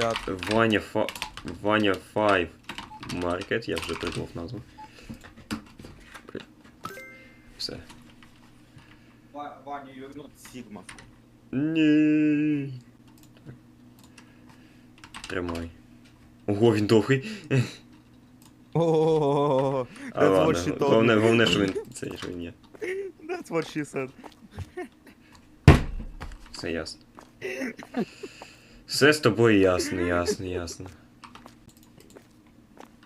чат. Ваня Фа... Ваня 5 Market, я вже придумав назву. Все. Ваня Юрнут Сігма. Ні. Тримай. Ого, він довгий. О, А that's what ладно, she головне, головне, що він це що він є. That's what she said. Все ясно. Все з тобою ясно, ясно, ясно.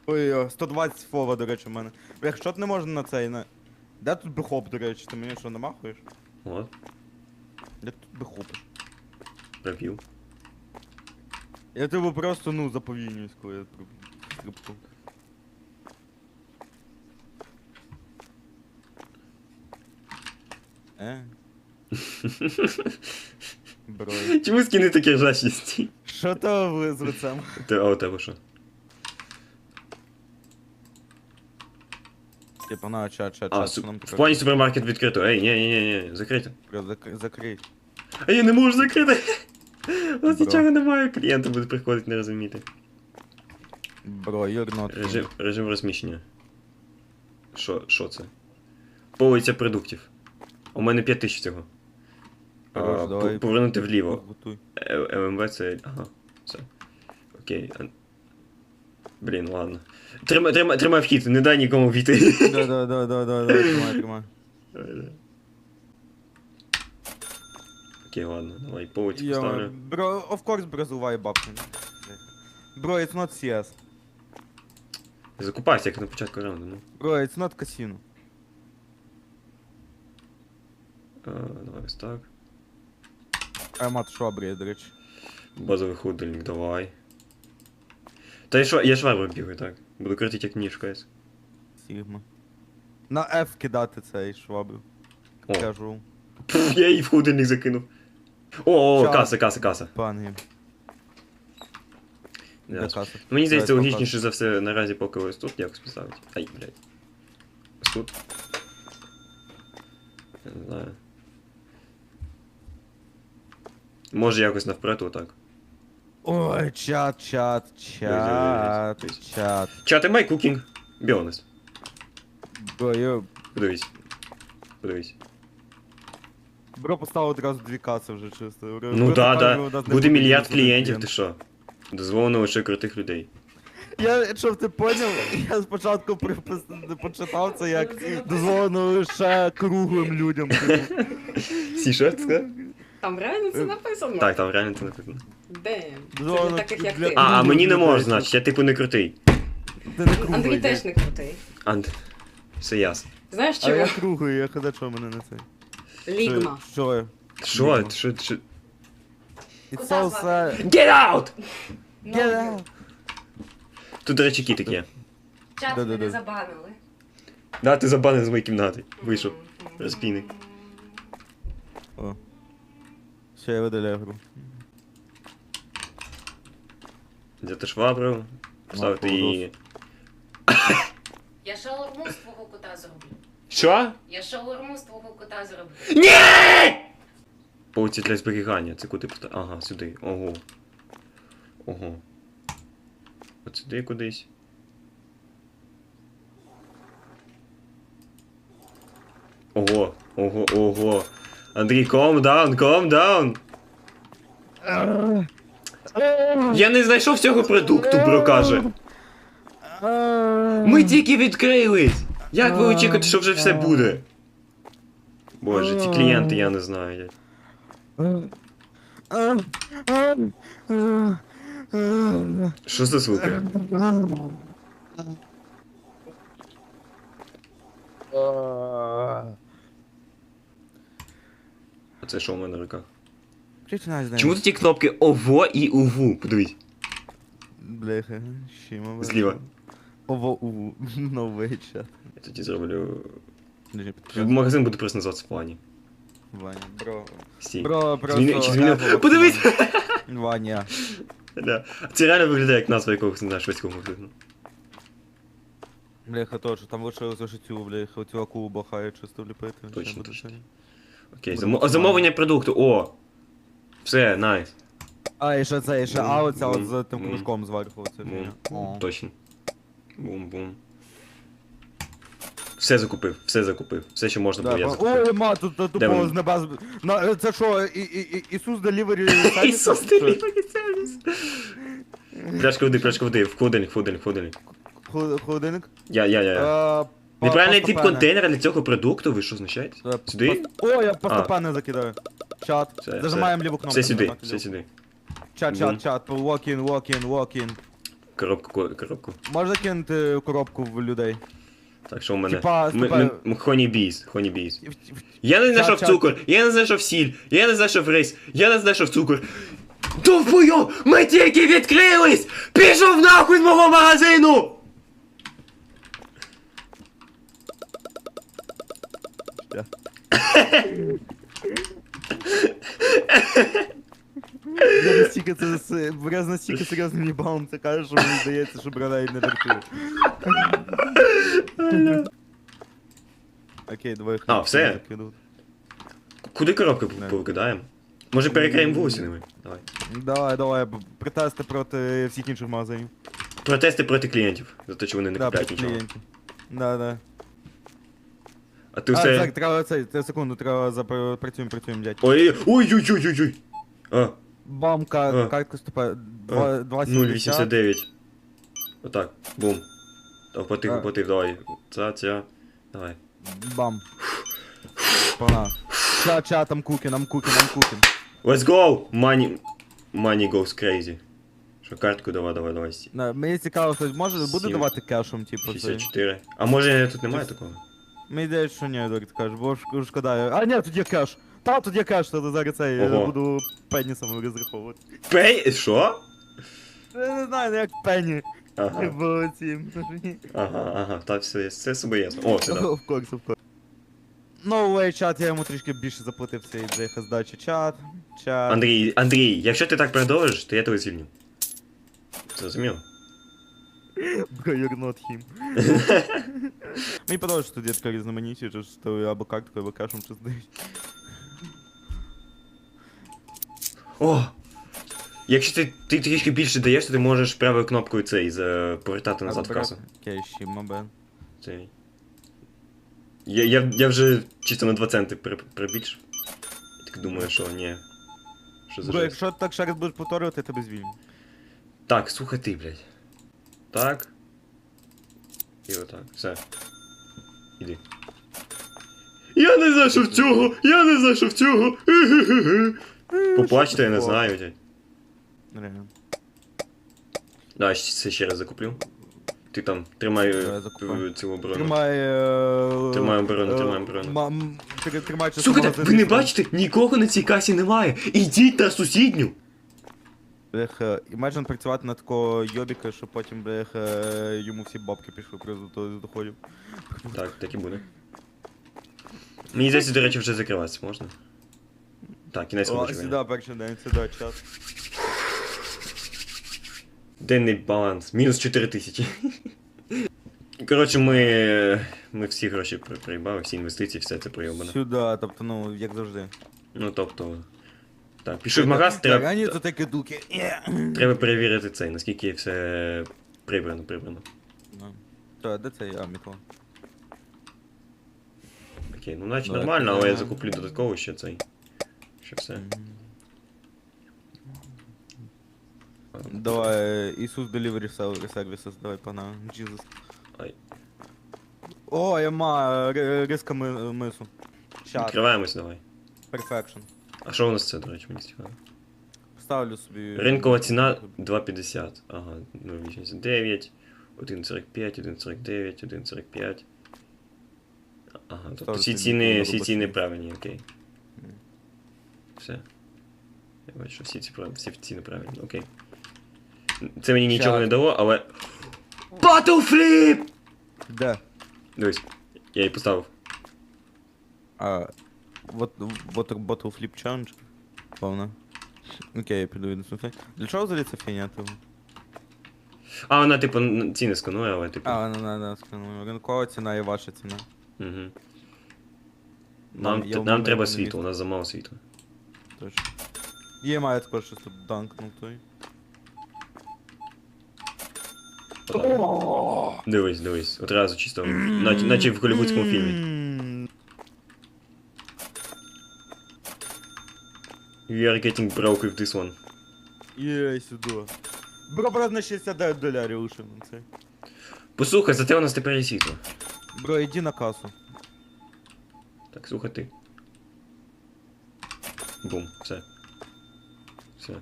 Ой, о, 120 фова, до речі, в мене. Бля, що ти не можна на цей, на... Де тут бихоп, до речі, ти мені що, намахуєш? От, Де тут бихопиш? пробів. Я тебе просто, ну, заповільнююсь, коли я проб- стрибку. Е? Бро. Чому скини такі ржачісті? Що то ви з лицем? Ти, а у тебе що? Типа, на, чат, чат, А, су... що нам в плані супермаркет відкрито. Ей, ні, ні, ні, ні, закрито. Зак- Закрий. А я не можу закрити. У нас Бро. нічого немає, клієнти будуть приходити не розуміти. Бро, you're not Режим, режим розміщення. Що, що це? Полиця продуктів. У мене 5 тисяч цього. Хорош, давай. повернути вліво. Готуй. Е- це. Ага. Все. Окей. Блін, ладно. Тримай, тримай, тримай вхід, не дай нікому війти. Да, да, да, да, да, да, тримай, тримай. Окей, ладно, давай полиці Йо, поставлю. Бро, of course, бро, заливай бабки. Бро, it's not CS. Закупайся, як на початку раунду, ну. Бро, it's not casino. А, давай ось так. I'm at швабри, до речі. Базовий ходильник, давай. Та я, шва... я швабру бігаю, так. Буду крутити як ніж КС. Сігма. На F кидати цей швабру. О. Кажу. Пф, я її в ходильник закинув. О, о, Ща. каса, каса, каса. Пан гім. Да. Де каса? Мені здається, Давай, логічніше за все наразі поки ось тут якось поставити. Ай, блядь. Ось тут. Я не знаю. Може якось навперед отак. Ой, чат, чат, чат, чат. Чати май кукінг. Біонес. Бро, йо. Подивись. Подивись. Бро поставив одразу дві каси вже чисто. Ну да, да. Буде мільярд клієнтів, ти що? Дозволено лише крутих людей. Я, щоб ти поняв, я спочатку припис... почитав це як дозволено лише круглим людям. Сі, що ти сказав? Там реально це написано. Так, там реально це написано. Це Ну, для таких як для- ти. А, а мені не можна, значить, я типу не крутий. Ти не круглий. Андрій я- теж не крутий. Анд. Все ясно. Знаєш А я чого? круглий, я хода що мене не цей. Лігма. Що я? Що? Що? Що? It's Куда so звати? sad. Get out! Get out. Тут, до речі, кітик є. Чат Да-да-да. мене забанили. Да, ти забанив з моєї кімнати. Вийшов. Розпійник. О. Ще я видаляю гру. Взяти швабру, поставити її. Я шаурму з твого кота зроблю. Що? Я шаурму з твого кота зроблю. Ні! Полиці для зберігання. Це куди поставити? Ага, сюди. Ого. Ого. От сюди кудись. Ого, ого, ого. Андрій, calm down, calm down. Я не знайшов цього продукту, бро каже. Ми тільки відкрились. Як ви очікуєте, що вже все буде? Боже, ці клієнти я не знаю. Що за звуки? А це що в мене в руках? Чому тут ті кнопки ОВО і УВУ? Подивись. Бляха, щима. Зліва. Ово у новий чат. Я тоді зроблю. Магазин буде просто називатися плані. Ваня, бро. Стій. Бро, просто... Зміни, чи змінив? Подивись! Ваня. Да. Це реально виглядає як назва якогось, не знаю, шведського магазину. Бляха, точно, там лише цю, бляха, оцю акулу бахає чисто вліпити. ще Точно, точно. Окей, замо- замовлення продукту. О! Все, найс. А, і ще це, і ще А, оця от з тим бум. кружком зверху. Бум. О. Точно. Бум-бум. Все закупив, все закупив. Все, що можна було, я закупив. Ой, ма, тут тут Де тупо вони? з небес. На, це що, і, і, і, Ісус Делівері? Ісус, ти мій. Пляшка води, пляшка води, в холодильник, в холодильник, в холодильник. Холодильник? Я, я, я. Е, Неправильний тип контейнера для цього продукту, ви що знущаєтесь? Е, Сюди? О, я постепенно закидаю. Чат. Все, Зажимаємо ліву кнопку. Все сюди, все сюди. Чат, чат, чат. Walk in, walk in, walk in. Коробку, ко- коробку. Можна кинути коробку в людей? Так, що у мене? Типа, типа- м- м- Хоні біс, хоні біс. І в- в- Я не знайшов цукор, я не знайшов сіль, я не знайшов рис, я не знайшов цукор. Довбойо! Ми тільки відкрились! Пішов нахуй з мого магазину! Я. Настільки це я настільки серйозним їбалом це кажу, що мені здається, що брат навіть не жартує. Окей, давай. А, все? Куди коробки повикидаємо? Може перекриємо вусінами? Давай. Давай, давай, протести проти всіх інших магазинів. Протести проти клієнтів, за те, що вони не купляють нічого. Да, да. А ти А, все. так, треба цей, це секунду, треба запра- працюємо, працюємо, дядь. Ой, ой, ой, ой, ой, ой. А, Бам, ка- А. картку ступе. а, 2,70. 0,89. Отак, бум. Оплатив, А. оплатив, давай. Ця, ця. Давай. Бам. Пана. Ча, ча, там куки, нам куки, нам куки. Let's go! Money, money goes crazy. Що картку давай, давай, давай. сі- На, мені цікаво, хтось може буде Сім. давати кешом, типу, цей? 64. А може тут немає такого? Мені здається, що ні, ти кажеш, бо ж- шкода. А, ні, тут є кеш. Та, тут є кеш, то зараз цей, я Ого. буду пенісами розраховувати. Пей, що? Я не знаю, ну як пені. Ага, Бо ці. ага, ага, так все, все собі ясно. О, це да. Of course, of course. No way, чат, я йому трішки більше заплатив цей джейха здачі. Чат, чат. Андрій, Андрій, якщо ти так продовжиш, то я тебе звільню. Зрозумів? Bro, you're not him. Мені подобається, що така різноманіття, що ж то або карткою, або кешем чи здають. О! Якщо ти, ти трішки більше даєш, то ти можеш правою кнопкою цей за, повертати назад в касу. Окей, ще, мабе. Цей. Я, я, я вже чисто на 2 центи при- прибільшив. Я так думаю, що ні. Що за Бро, жесть. якщо ти так ще раз будеш повторювати, я тебе звільню. Так, слухай ти, блядь. Так. І отак. Все. Іди. Я не знайшов цього! Я не знайшов цього! Поплачте, я не знаю. Реально. Давай це ще раз закуплю. Ти там тримай е, цю оборону. Тримай. е, Тримай оборону, е, тримай оборону. часу Слухайте, ви не бачите, нікого на цій касі немає. Ідіть на сусідню. Бляха, Imagine працювати на такого йобіка, що потім, бляха, йому всі бабки пішли з доходів. Так, так і буде. Мені здається, до речі, вже закриватися можна. Так, кінець О, сюди перший день, сюди час. Денний баланс. Мінус 4 тисячі. Коротше, ми. Ми всі гроші при- приїбали, всі інвестиції, все це приїбане. Сюди, тобто, ну, як завжди. Ну тобто. Так, пішов в магаз, треба, Рані це такі дуки. треба перевірити цей, наскільки все прибрано, прибрано. Ну. Та, де це я, Окей, ну наче Давай, нормально, але я підемо. закуплю додатково ще цей. Ще все. Давай, Ісус Delivery Services, давай, пана, Jesus. Ай. О, я ма, ри- риска ми- мису. Відкриваємось давай. perfection. А що у нас це, до речі, мені цікаво? Ставлю собі... Ринкова ціна 2,50. Ага, 0,89, 1,45, 1,49, 1,45. Ага, тобто Ставлю всі собі ціни, правильні, окей. Все. Я бачу, всі, ці, прав- всі ціни правильні, окей. Це мені нічого не дало, але. Battleflip! Де? Дивись, я її поставив. А, вот, вот Bottle Flip Challenge. Повно. Окей, я піду віднесу. Для чого взагалі ця фігня? типу? А, вона, типу, ціни сканує, але типу. А, ну, да, да, сканую. Ринкова ціна і ваша ціна. Угу. Нам- Нам, я т- в нам мене треба не світло, у нас замало світла. Точно. Є має також щось тут данкнутий. Отак. Дивись, дивись. Одразу чисто. Наче, наче в голівудському фільмі. We are getting broke with this one. Є сюди. Бро, брат, на 69 долярів лише на це. Послухай, зате у нас тепер є світло. Бро, іди на касу. Так, слухай ти. Бум, все. Все.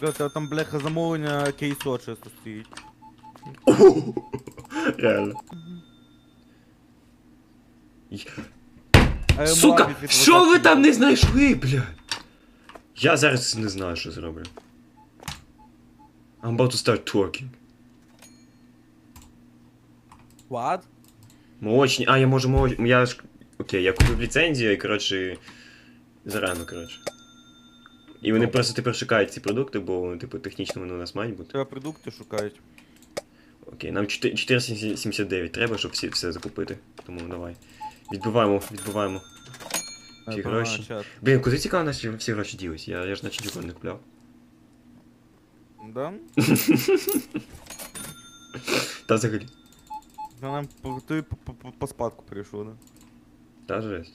Бро, тебе там, бляха, замовлення кейсо чисто стоїть. Реально. А Сука, що ви там не знайшли, бля? Я зараз не знаю, що зроблю. I'm about to start twerking. What? Молочні. А, я можу молоч... Я ж. Окей, я купив ліцензію і, коротше. Зарано, коротше. І вони Ну. просто тепер шукають ці продукти, бо вони, типу, технічно вони у нас мають бути. Треба продукти шукають. Окей, нам 4 479 треба, щоб всі все закупити. Тому давай. Відбиваємо, відбиваємо. Всі Е, гроші. погано, чат. Блін, куди цікаво наші всі гроші ділись? Я, я ж наче нічого не купляв. Да? Та взагалі. Та нам по- ти по, по, по, по спадку прийшов, да? Та жесть.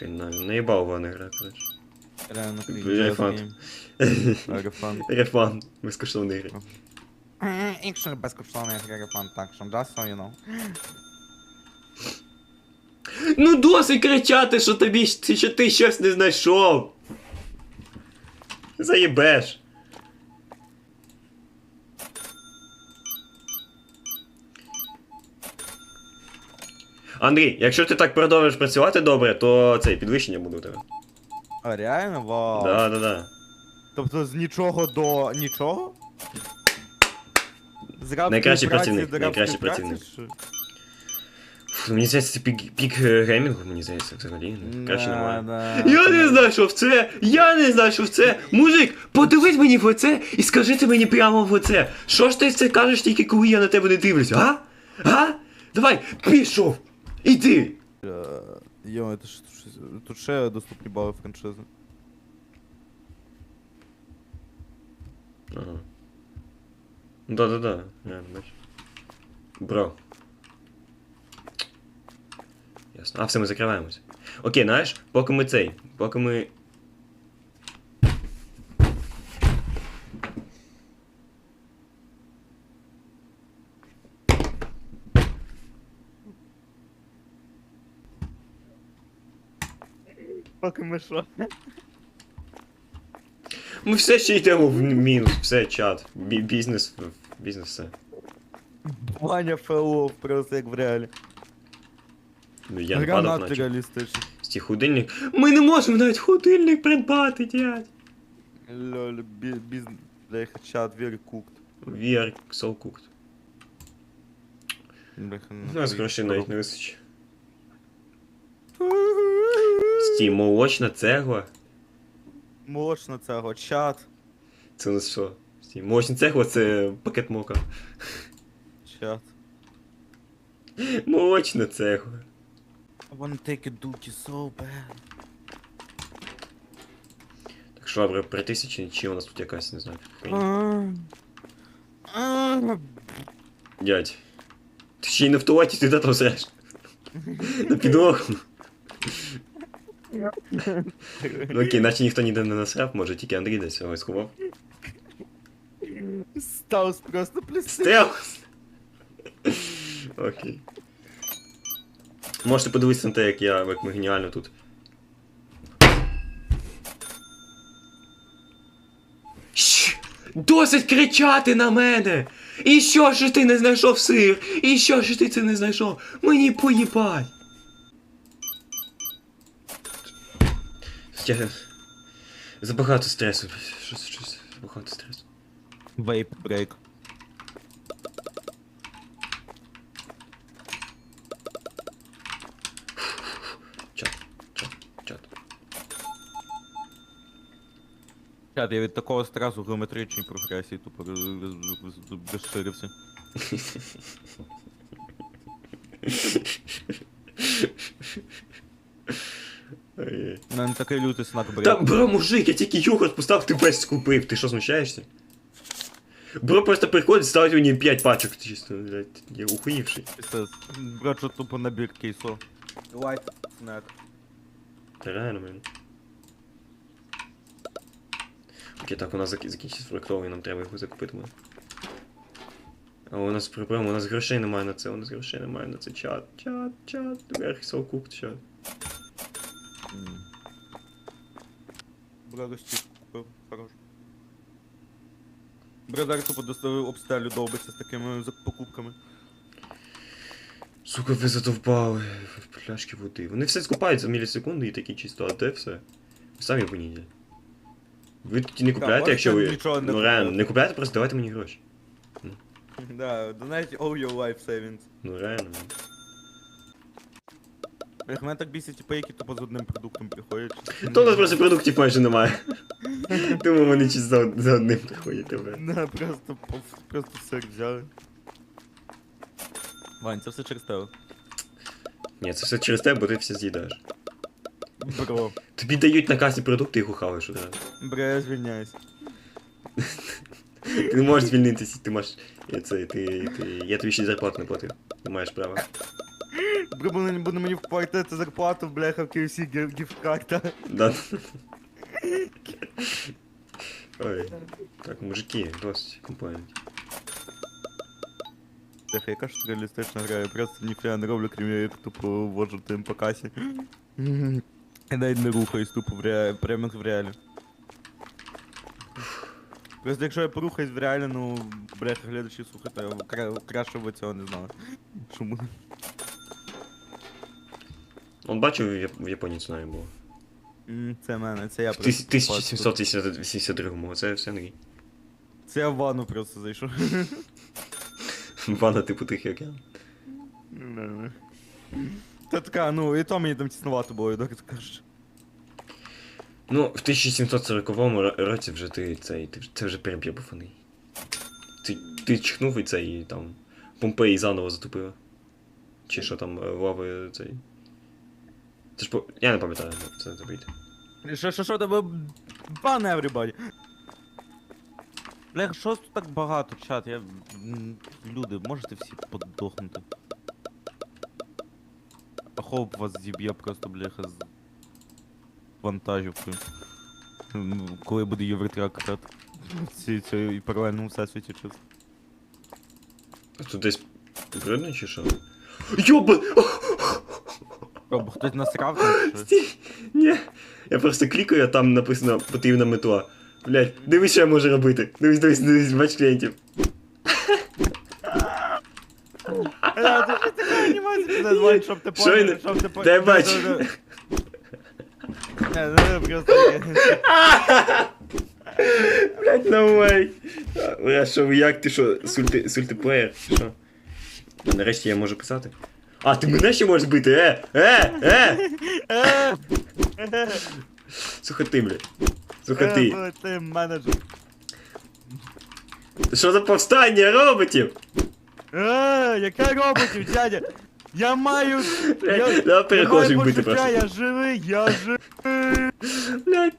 Блін, на, наїбав вона гра, коротше. Реально, Рефанд. Рефанд. Рефан, безкоштовний гри. Якщо безкоштовний рефанд, так що, just so you know. Ну досить кричати, що тобі що ти щось не знайшов. Заїбеш. Андрій, якщо ти так продовжиш працювати добре, то це підвищення буде у тебе. А реально? Вау. Да, да, да. Тобто з нічого до нічого? З Найкращий працівник, найкращий працівник. Мені здається, це пік, пік е, геймінгу, мені здається, взагалі. Краще Да, немає. Я не знайшов це! Я не знайшов це! Мужик, подивись мені в оце і скажи мені прямо в оце. Що ж ти це кажеш тільки коли я на тебе не дивлюсь, а? А? Давай, пішов! Іди! Е, Йо, це ж тут ще доступні бали франшизи. Ага. Ну да-да-да, реально, бачиш. Бро. Ясно. А, все, ми закриваємося. Окей, знаєш, поки ми цей, поки ми. Поки ми що? Ми все ще йдемо в мінус, все, чат. Бі- бізнес, бізнес все. Ваня фелов, просто як в реалі. Ну, я не падав, наче. реалістичний. Ці холодильник. Ми не можемо навіть холодильник придбати, дядь. Лоль, бі- біз... Бляха, чат, very cooked. We are so У нас грошей навіть не вистачить. Стій, молочна цегла. Молочна цього, чат. Це у нас що? Стій, молочна цегла це пакет мока. Чат. Молочна цегла. I wanna take a duty so bad. Так що, або при тисячі, чи у нас тут якась, не знаю. а, Дядь. Ти ще й не в туалеті, ти де там среш? На підлогу. Ну окей, наче ніхто ніде не насрав, може тільки Андрій десь його сховав. Стаус просто плюс. Стелс! Окей. Можете подивитися на те, як я як ми геніально тут. Щ! Досить кричати на мене! І що ж ти не знайшов сир? І що ж ти це не знайшов? Мені поїбать! Я... Забагато стресу. Щось, щось, забагато стресу. Вейп брейк. Чат, чат, чат. Чат, я від такого стресу геометричній прогресії тупо роз- роз- роз- розширився. У мене такий лютий снак Та, бред. бро, мужик, я тільки йогурт поставив, ти весь скупив, ти що смущаєшся? Бро просто приходить, ставить мені 5 пачок чисто, блядь, я ухуївший. Брат, що тупо набір кейсов. Лайт снак. Та реально, блін. Окей, так, у нас закінчився фруктовий, нам треба його закупити. буде. А у нас проблема, у нас грошей немає на це, у нас грошей немає на це. Чат, чат, чат, вверх совкук, чат. Брат, стік купив. Хорош. Брадар тупо доставив обстелю довбиться з такими покупками. Сука, ви задовбали пляшки води. Вони все скупають за мілісекунди і такі чисто, а де все? Ви самі винні. Ви тоді не купляєте, якщо ви. нічого не Ну реально, не купляєте, просто давайте мені гроші. Да, donate all your life savings. Ну реально. Ех, мене так бісить, типу, які тупо з одним продуктом приходять. То у нас просто продуктів майже немає. Тому вони чисто за, за одним приходять тебе. Да, просто, пов- просто сир взяли. Вань, це все через тебе. Ні, це все через тебе, бо ти все з'їдаєш. Бро, Тобі дають на касі продукти і хухавиш одразу. бро, я звільняюсь. Ти не можеш звільнитися, ти маєш. Я, це, ти, ти, я тобі ще й зарплату не платив. Ти маєш право. Бро, буде, буде мені вплатити зарплату, бляха, в KFC гі- гіфт-карта. Да. Ой. Так, мужики, досить компонент. Бляха, яка ж це реалістична гра, я просто ніфіга не роблю, крім як тупо вожу тим по касі. Я навіть не рухаюсь тупо в реалі, прямо в реалі. Просто якщо я порухаюсь в реалі, ну, бляха, глядачі, слухайте, кра- краще ви цього не знали. Чому? Он бачив, в Яп- в Японії цунамі було. Це мене, це я В просто. 1782-му, це все нові. Це я в ванну просто зайшов. Ванна типу тихий океан. Не-не. Та така, ну, і то мені там тіснувато було, як ти кажеш. Ну, в 1740 ро- році вже ти цей, ти, вже- це вже переб'є буфаний. Ти, ти чихнув і цей там Помпеї заново затопило. Чи що там е, лави цей. Це ж по. Я не пам'ятаю, ну, це забийте. Що, що, що тебе пане everybody? Блях, що тут так багато, чат? Я... Люди, можете всі подохнути? Хоп вас зіб'є просто, бляха, з вантажівкою. Коли буде євротрак грати. Ці, ці, і паралельно всесвіті чисто. А Тут десь видно чи що? Йоба! Роб, хтось насрав там чи? Стій! Ні. Я просто клікаю, а там написано потрібна метла. Блять, дивись, що я можу робити. Дивись, дивись, дивись, бач клієнтів. А, ти що така звать, щоб ти поняв, щоб ти поняв. Дай бач. Не, не, просто таке. Блять, no way. Що, як ти що, сульти, сультиплеєр? Що? Нарешті я можу писати. А, ти мене ще можеш бити? Е! Е! Е! Е, Сухоти, блядь. Сухоти. е, Ти менеджер. Що за повстання роботів? Е, яке роботів, дядя? Я маю... Я, я перехожу бити просто. я живий, я живий. Блядь.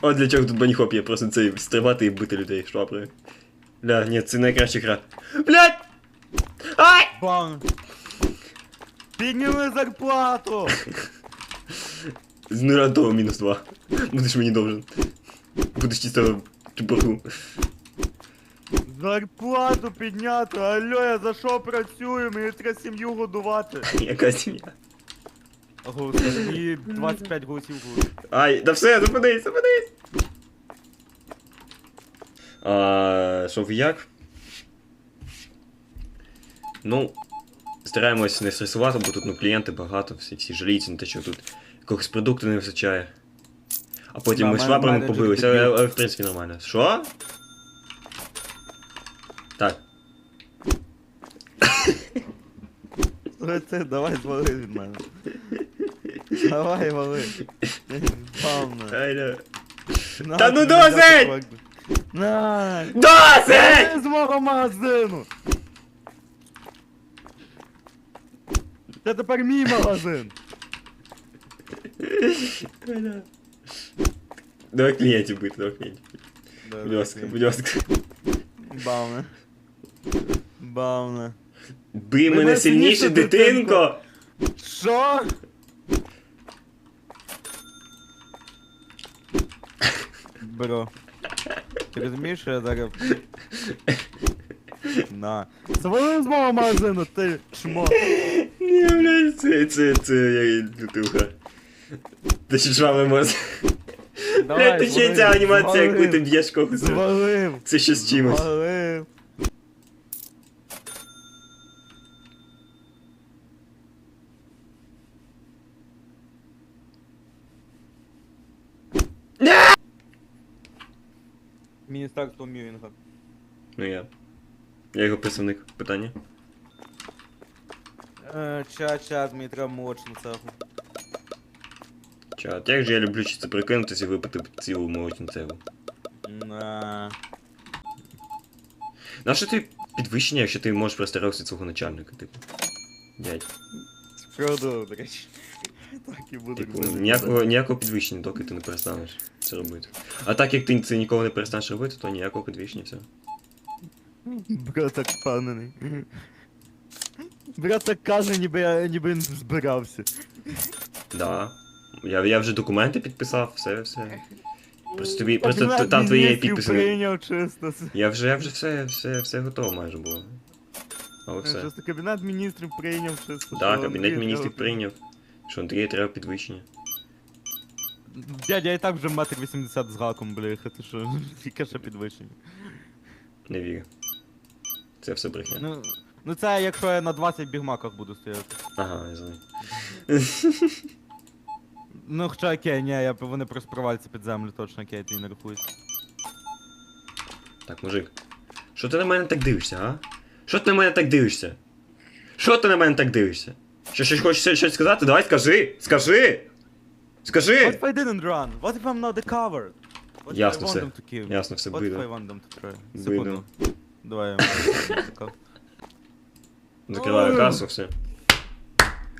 От для чого тут баніхоп є, просто цей стрибати і бити людей шваброю. Бля, ні, це найкраща гра. Блядь! Ай! Бам. Підніми зарплату. З нуля до мінус два. Будеш мені должен. Будеш чисто боргу. Зарплату підняти, алло, я за що працюю, мені треба сім'ю годувати. Яка сім'я? Голоси, і 25 голосів голосів. Ай, да все, зупинись, зупинись! А, що як? Ну, стараємось не стресувати, бо тут ну, клієнти багато, всі, всі жаліються на те, що тут якогось продукту не вистачає. А потім Да, ми швабрами побилися, але, але в принципі нормально. Що? Слухай, Це, давай звали від мене. Давай, вали. Бавно. Ай, да. На, Та ну тобі досить! взяти факт. На! Досить! З мого магазину! Це тепер мій магазин. Давай клієнтів бити, давай клієнтів. Будь ласка, будь ласка. Бавне. Бавне. Бий Мене сильніше, дитинко! Що? Бро. Ти розумієш, що я зараз... На. Свали з мого магазину, ти чмо. Ні, блядь, це, це, це, я лютуха. Ти ще жвавий мозг. Блядь, ти ще ця анімація, яку ти б'єш когось. Звалив. Це ще з чимось. Звалив. Міністерство Мюрінга. Ну я. Я його представник. Питання? Е, Ча-ча, Дмитра молодший цеху. Чат, як же я люблю чи це прикинутися і випити цілу молочну цегу. На. На що ти підвищення, якщо ти можеш простаратися свого начальника, типу? Дядь. Справедливо, до речі. Так і буде. Типу, ніякого, ніякого підвищення, доки ти не перестанеш це робити. А так як ти це ніколи не перестанеш робити, то ніякого підвищення все. Брат так впевнений. Брат так каже, ніби я ніби він збирався. Да. Я, я вже документи підписав, все, все. Просто тобі, просто т- там твої міністрів підписи. не- прийняв чисто. Я вже, я вже все, все, все готово майже було. Але все. Просто кабінет міністрів прийняв чисто. Так, що кабінет міністрів треба- прийняв, що Андрія треба підвищення. Дядя, я і так вже метр 80 з гаком, бляха, ти що, яке ще підвищення. Не вірю. Це все брехня. Ну, ну це якщо я на 20 бігмаках буду стояти. Ага, я знаю. Ну, хоча окей, ні, я, вони просто проваляться під землю, точно окей, ти не рахуєш. Так, мужик. Що ти на мене так дивишся, а? Що ти на мене так дивишся? Що ти на мене так дивишся? Що щось хочеш щось сказати? Давай скажи! Скажи! Скажи! What if I didn't run? What if I'm not the cover? What if Ясно I want все. them to kill? Ясно, все What if I бидло. want them to try? Бидло. Секунду. Давай я м- Закриваю касу, все.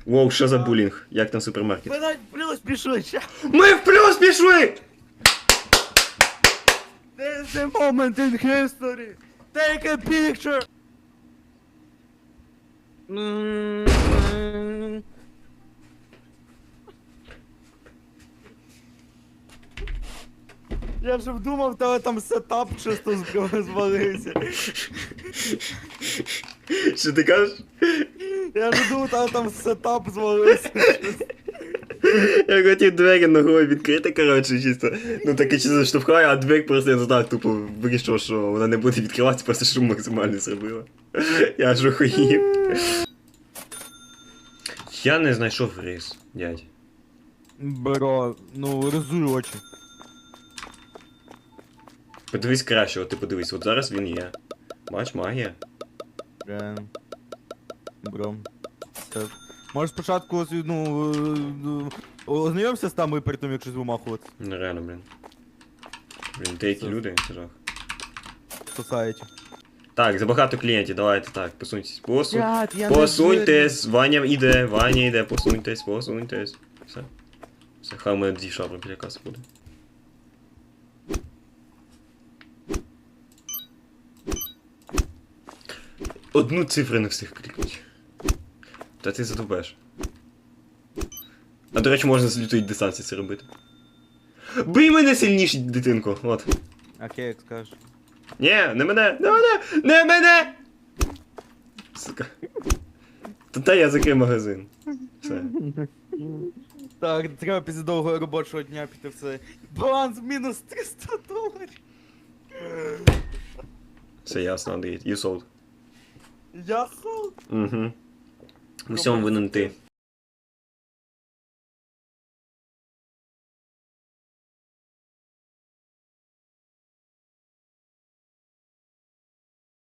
Воу, що за булінг? Як там супермаркет? Ви навіть плюс пішли, ще. Ми в плюс пішли! This is a moment in history. Take a picture. Я вже вдумав, тебе там сетап чисто звалився. Що ти кажеш? Я вже думав, тебе там сетап звалився. Я хотів двері ногою відкрити, коротше, чисто. Ну таке чисто заштовхаю, а двері просто я не знаю, тупо вирішив, що вона не буде відкриватися, просто шум максимальний зробила. Я аж охуїв. Я не знайшов рис, дядь. Бро, ну розуй очі. Подивись краще, от ти подивись, от зараз він є. Бач, магія. Реально. Бро. Це... Може спочатку ось, ну, е, ну, ознайомся з тамою перед тим, як щось вимахувати. Ну реально, блін. Блін, деякі Це- люди, це жах. Society. Так, забагато клієнтів, давайте так, посуньтесь. Посунь. Блядь, я не Посуньтесь, Ваня йде, Ваня йде, посуньтесь, посуньтесь. Все. Все, хай у мене дві шабри біля каси буде. Одну цифру не встиг клікнути. Та ти задубеш. А до речі, можна з лютої дистанції це робити. Бий мене сильніше, дитинко, от. Окей, як скажеш. Ні, не мене, не мене, не мене! Сука. Та та я закрив магазин. Все. Так, треба після довгого робочого дня піти в це. Баланс мінус 300 доларів. Все ясно, Андрій. You sold. Я сол. Угу. У всьому винен ти.